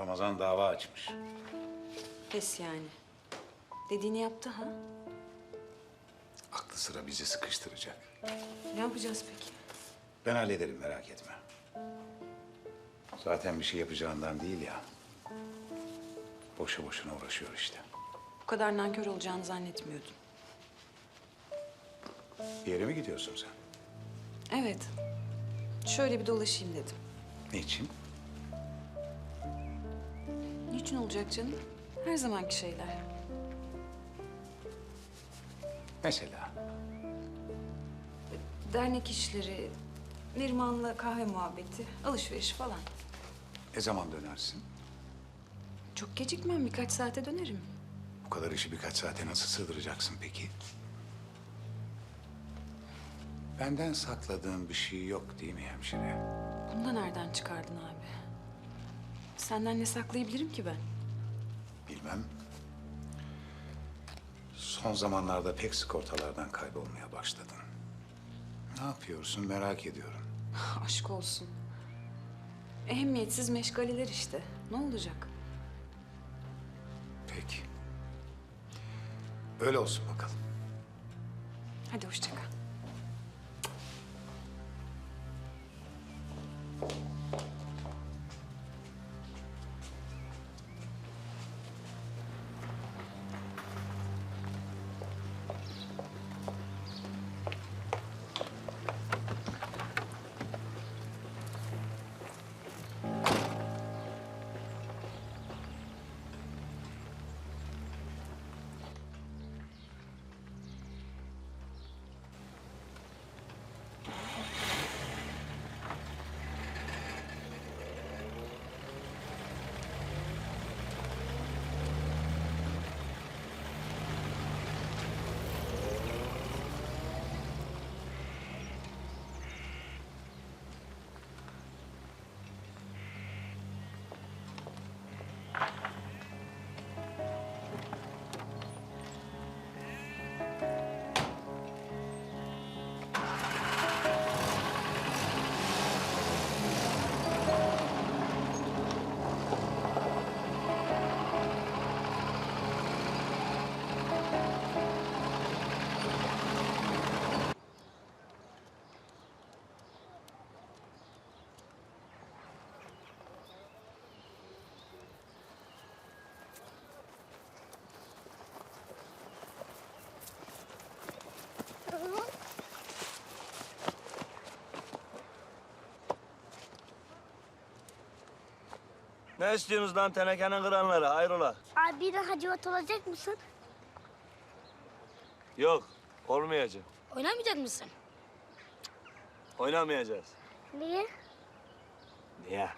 Ramazan dava açmış. Pes yani. Dediğini yaptı ha? Aklı sıra bizi sıkıştıracak. Ne yapacağız peki? Ben hallederim merak etme. Zaten bir şey yapacağından değil ya. Boşu boşuna uğraşıyor işte. Bu kadar nankör olacağını zannetmiyordum. Bir yere mi gidiyorsun sen? Evet. Şöyle bir dolaşayım dedim. Niçin? Niçin olacak canım? Her zamanki şeyler. Mesela Dernek işleri, Neriman'la kahve muhabbeti, alışveriş falan. ne zaman dönersin? Çok gecikmem, birkaç saate dönerim. Bu kadar işi birkaç saate nasıl sığdıracaksın peki? Benden sakladığın bir şey yok değil mi hemşire? Bunu da nereden çıkardın abi? Senden ne saklayabilirim ki ben? Bilmem. Son zamanlarda pek sık ortalardan kaybolmaya başladın. Ne yapıyorsun merak ediyorum. Aşk olsun. Ehemmiyetsiz meşgaleler işte. Ne olacak? Peki. Öyle olsun bakalım. Hadi hoşça kal. Ne istiyorsunuz lan tenekenin kıranları? Hayrola? Abi bir de hacivat olacak mısın? Yok, olmayacak. Oynamayacak mısın? Oynamayacağız. Niye? Niye?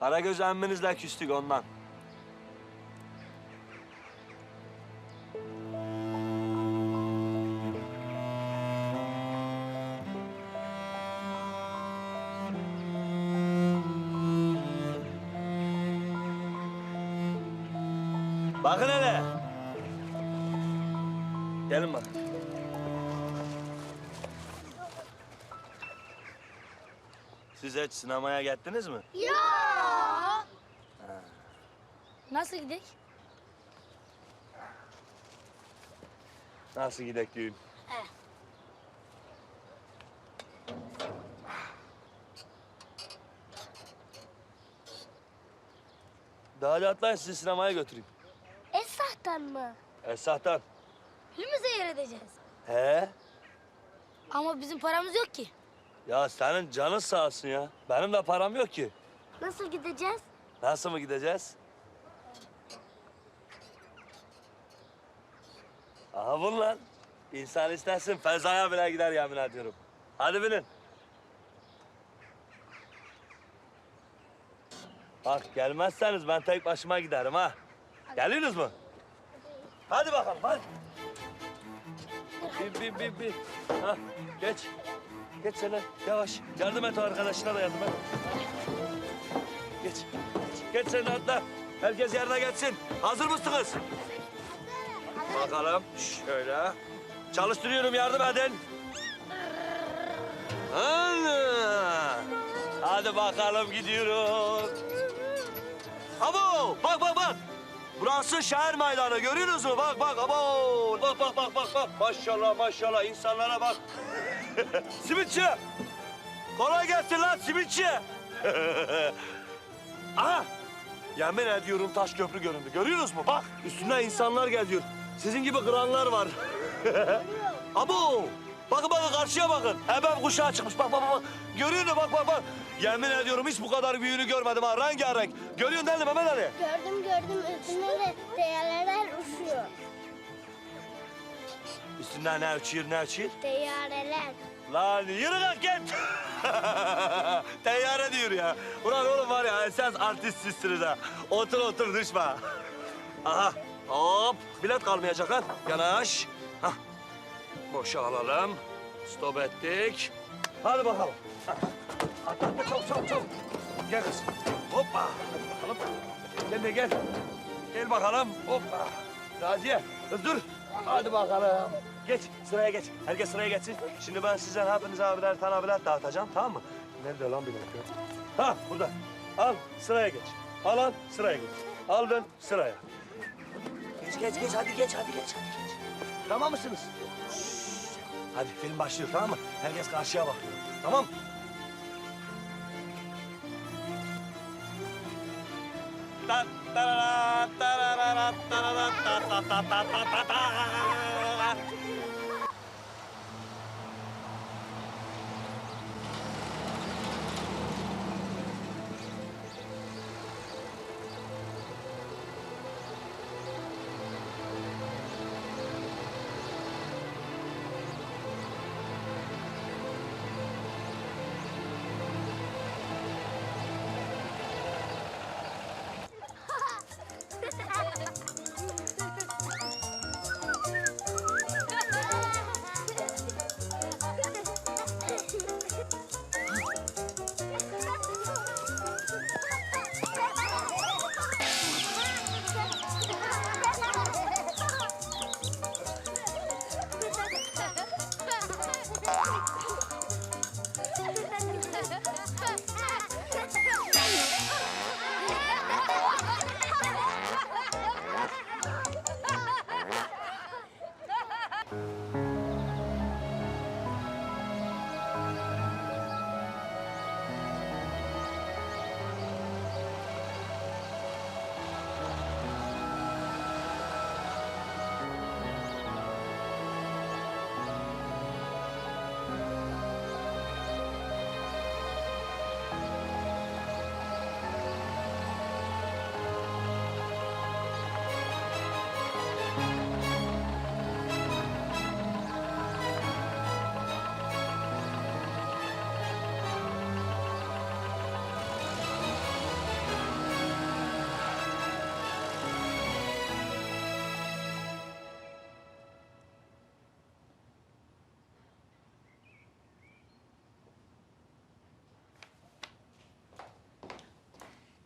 Karagöz emminizle küstük ondan. Bakın hele. Gelin bak. Siz hiç sinemaya gittiniz mi? Ya. Nasıl gidelim? Nasıl gidek düğün? He. Daha hadi atlayın sizi sinemaya götüreyim. Esrah'tan mı? Esah'tan. Filmi seyredeceğiz. He? Ama bizim paramız yok ki. Ya senin canın sağ olsun ya. Benim de param yok ki. Nasıl gideceğiz? Nasıl mı gideceğiz? Aha bun lan. İnsan istersin fezaya bile gider yemin ediyorum. Hadi binin. Bak gelmezseniz ben tek başıma giderim ha. Geliyorsunuz mu? Hadi bakalım hadi. Bin bin bin bin. Ha, geç. Geç sen yavaş. Yardım et o arkadaşına da yardım et. Geç. Geç, geç sen atla. Herkes yerine geçsin. Hazır mısınız? Bakalım. Şöyle. Çalıştırıyorum yardım edin. Ana. Hadi bakalım gidiyoruz. Abo bak bak bak. Burası şehir meydanı görüyorsunuz mu? Bak bak abo. Bak bak bak bak bak. Maşallah maşallah insanlara bak. simitçi. Kolay gelsin lan simitçi. Aha. Yemin ediyorum taş köprü göründü. Görüyorsunuz mu? Bak üstüne insanlar geliyor. Sizin gibi kıranlar var. Abo! Bakın bakın karşıya bakın. Ebem kuşağı çıkmış. Bak bak bak. Görüyor musun? Bak bak bak. Yemin ediyorum hiç bu kadar büyüğünü görmedim ha. Rengarenk. Görüyorsun değil mi Mehmet Ali? Gördüm gördüm üstünde de teyyareler uçuyor. Üstünden ne uçuyor ne uçuyor? Teyyareler. Lan yürü kalk git. Teyyare diyor ya. Ulan oğlum var ya esas artistsiniz ha. Otur otur düşme. Aha hop bilet kalmayacak lan. Yanaş. Hah. Boşa alalım. Stop ettik. Hadi bakalım. Atla atla çabuk çabuk çabuk. Gel kız. Hoppa. Bakalım. Sen de gel. Gel bakalım. Hoppa. Raziye kız dur. Hadi bakalım. Geç sıraya geç. Herkes sıraya geçsin. Şimdi ben size hepinize abiler tane bilet dağıtacağım tamam mı? Nerede lan bilet ya? Ha burada. Al sıraya geç. Al al sıraya geç. Aldın sıraya. Geç geç geç hadi geç hadi geç hadi geç. Tamam mısınız? Hadi film başlıyor tamam mı? Herkes karşıya bakıyor. Tamam ta.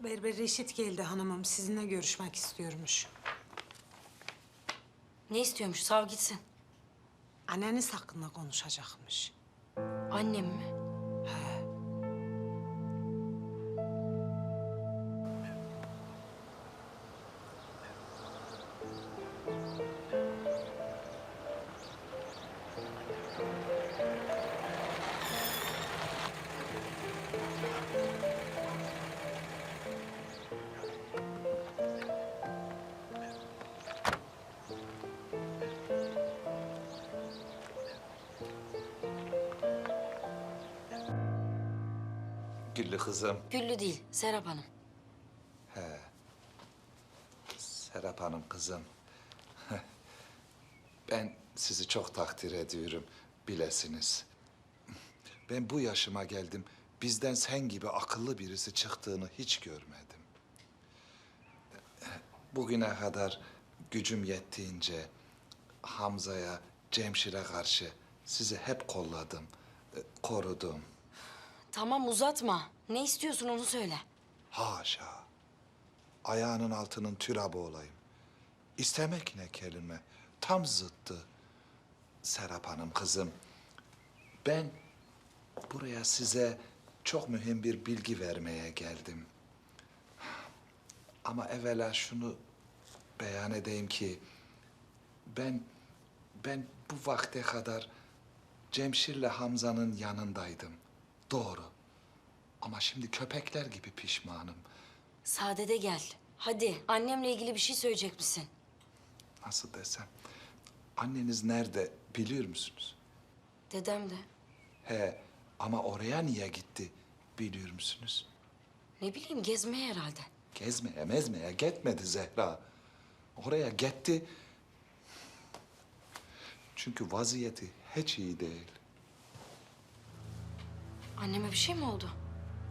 Berber Reşit geldi hanımım. Sizinle görüşmek istiyormuş. Ne istiyormuş? Sav gitsin. Anneniz hakkında konuşacakmış. Annem mi? Güllü kızım. Güllü değil, Serap Hanım. Serap Hanım kızım. Ben sizi çok takdir ediyorum, bilesiniz. Ben bu yaşıma geldim, bizden sen gibi akıllı birisi çıktığını hiç görmedim. Bugüne kadar gücüm yettiğince Hamza'ya, Cemşir'e karşı sizi hep kolladım, korudum. Tamam uzatma. Ne istiyorsun onu söyle. Haşa. Ayağının altının türabı olayım. İstemek ne kelime? Tam zıttı. Serap Hanım kızım. Ben buraya size çok mühim bir bilgi vermeye geldim. Ama evvela şunu beyan edeyim ki ben ben bu vakte kadar Cemşir'le Hamza'nın yanındaydım. Doğru. Ama şimdi köpekler gibi pişmanım. Sadede gel. Hadi annemle ilgili bir şey söyleyecek misin? Nasıl desem? Anneniz nerede biliyor musunuz? Dedem de. He ama oraya niye gitti biliyor musunuz? Ne bileyim gezmeye herhalde. Gezmeye mezmeye gitmedi Zehra. Oraya gitti. Çünkü vaziyeti hiç iyi değil. Anneme bir şey mi oldu?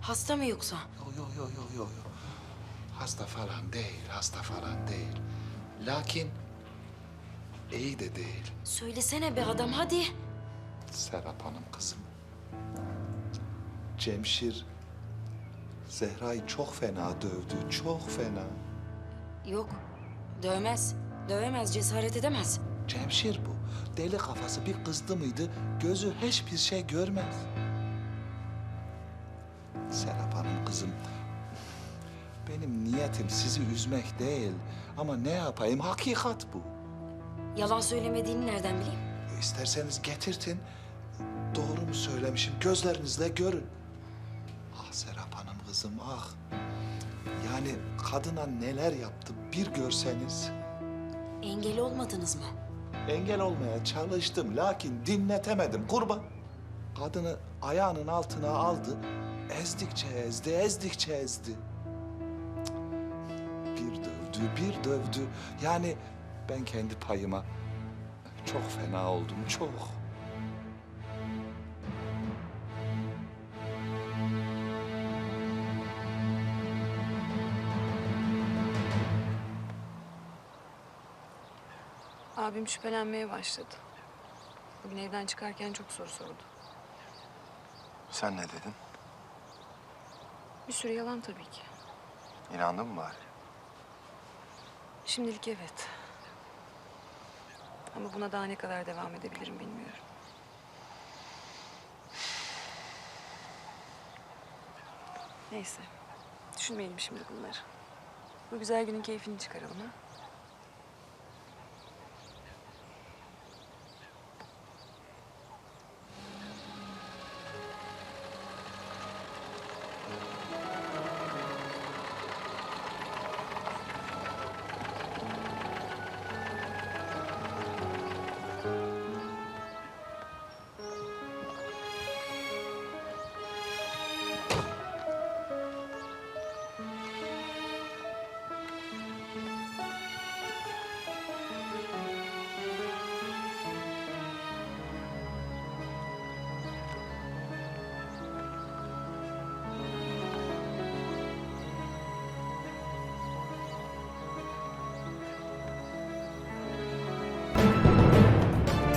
Hasta mı yoksa? Yo yo yo yo yo yo. Hasta falan değil, hasta falan değil. Lakin iyi de değil. Söylesene be adam hadi. Serap Hanım kızım. Cemşir Zehra'yı çok fena dövdü, çok fena. Yok. Dövmez. Dövemez, cesaret edemez. Cemşir bu. Deli kafası bir kızdı mıydı gözü hiçbir şey görmez. Serap Hanım kızım. Benim niyetim sizi üzmek değil. Ama ne yapayım hakikat bu. Yalan söylemediğini nereden bileyim? E, İsterseniz getirtin. Doğru mu söylemişim gözlerinizle görün. Ah Serap Hanım kızım ah. Yani kadına neler yaptı bir görseniz. Engel olmadınız mı? Engel olmaya çalıştım lakin dinletemedim kurban. Kadını ayağının altına aldı. Ezdikçe ezdi, ezdikçe ezdi. Cık. Bir dövdü, bir dövdü. Yani ben kendi payıma çok fena oldum, çok. Abim şüphelenmeye başladı. Bugün evden çıkarken çok soru sordu. Sen ne dedin? Bir sürü yalan tabii ki. İnandın mı bari? Şimdilik evet. Ama buna daha ne kadar devam edebilirim bilmiyorum. Neyse. Düşünmeyelim şimdi bunları. Bu güzel günün keyfini çıkaralım ha.